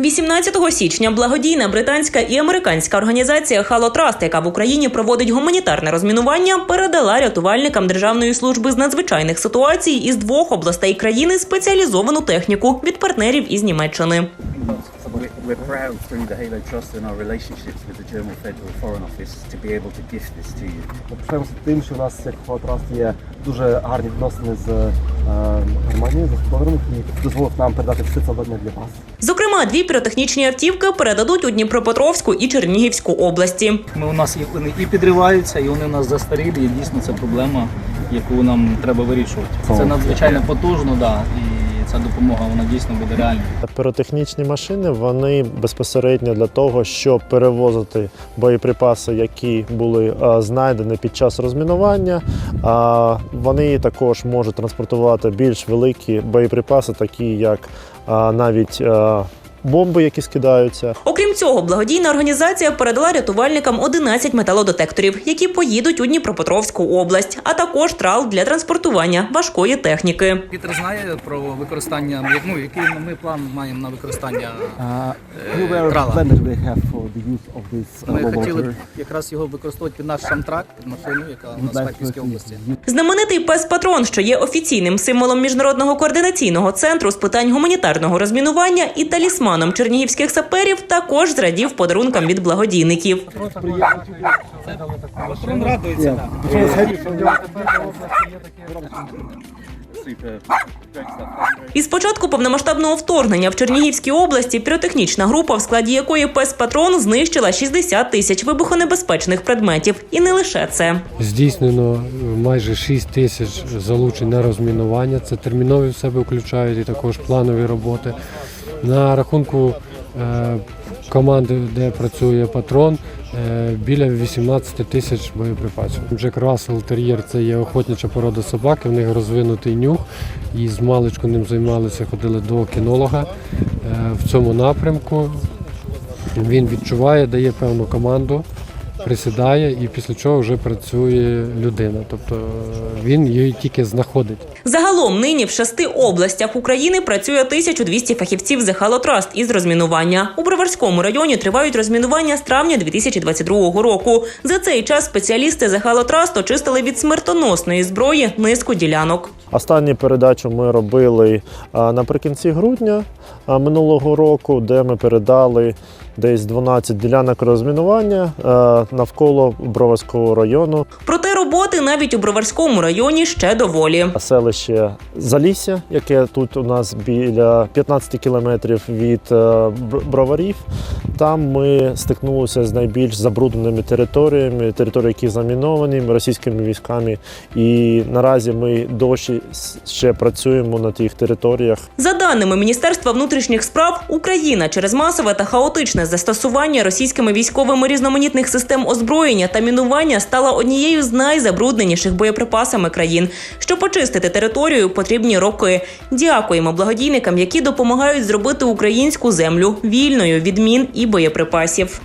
18 січня благодійна британська і американська організація Халотраст, яка в Україні проводить гуманітарне розмінування, передала рятувальникам Державної служби з надзвичайних ситуацій із двох областей країни спеціалізовану техніку від партнерів із Німеччини. We're, proud through the Halo Trust and our relationships with the German Federal Foreign Office to be able to gift this to you. Пишаємося тим, що у нас як Фотраст є дуже гарні відносини з е, Германією, з господарем, який дозволив нам передати все це обладнання для вас. Зокрема, дві піротехнічні автівки передадуть у Дніпропетровську і Чернігівську області. Ми у нас і вони і підриваються, і вони у нас застарілі. І дійсно це проблема, яку нам треба вирішувати. Це надзвичайно потужно, да, і ця допомога вона дійсно буде реальна. Піротехнічні машини вони безпосередньо для того, щоб перевозити боєприпаси, які були е, знайдені під час розмінування. А вони також можуть транспортувати більш великі боєприпаси, такі як е, навіть е, бомби, які скидаються. Окрім цього, благодійна організація передала рятувальникам 11 металодетекторів, які поїдуть у Дніпропетровську область, а також трал для транспортування важкої техніки. Пітер знає про використання, ну, який ми план маємо на використання. You were Трала. uh, Ми хотіли якраз його використовувати під наш шамтрак, під машину, яка у нас в Харківській області. Знаменитий пес Патрон, що є офіційним символом міжнародного координаційного центру з питань гуманітарного розмінування і талісманом чернігівських саперів, також зрадів подарункам від благодійників. Він радується. Із початку повномасштабного вторгнення в Чернігівській області піротехнічна група, в складі якої пес Патрон знищила 60 тисяч вибухонебезпечних предметів, і не лише це. Здійснено майже 6 тисяч залучень на розмінування. Це термінові в себе включають і також планові роботи. На рахунку е, команди, де працює патрон, е, біля 18 тисяч боєприпасів. Джек Рассел Тер'єр це є охотнича порода собаки, в них розвинутий нюх. І з маличку ним займалися, ходили до кінолога е, в цьому напрямку. Він відчуває, дає певну команду, присідає і після чого вже працює людина. Тобто е, він її тільки знаходить. Загалом нині в шести областях України працює 1200 фахівців з Халотраст із розмінування. У Броварському районі тривають розмінування з травня 2022 року. За цей час спеціалісти з Халотраст очистили від смертоносної зброї низку ділянок. Останню передачу ми робили наприкінці грудня минулого року, де ми передали десь 12 ділянок розмінування навколо Броварського району. Проте роботи навіть у Броварському районі ще доволі. Селище Залісся, яке тут у нас біля 15 кілометрів від е, броварів. Там ми стикнулися з найбільш забрудненими територіями, території, які заміновані російськими військами. І наразі ми досі ще працюємо на тих територіях. За даними Міністерства внутрішніх справ, Україна через масове та хаотичне застосування російськими військовими різноманітних систем озброєння та мінування стала однією з найзабрудненіших боєприпасами країн. Щоб очистити територію, потрібні роки. Дякуємо благодійникам, які допомагають зробити українську землю вільною від мін і боєприпасів.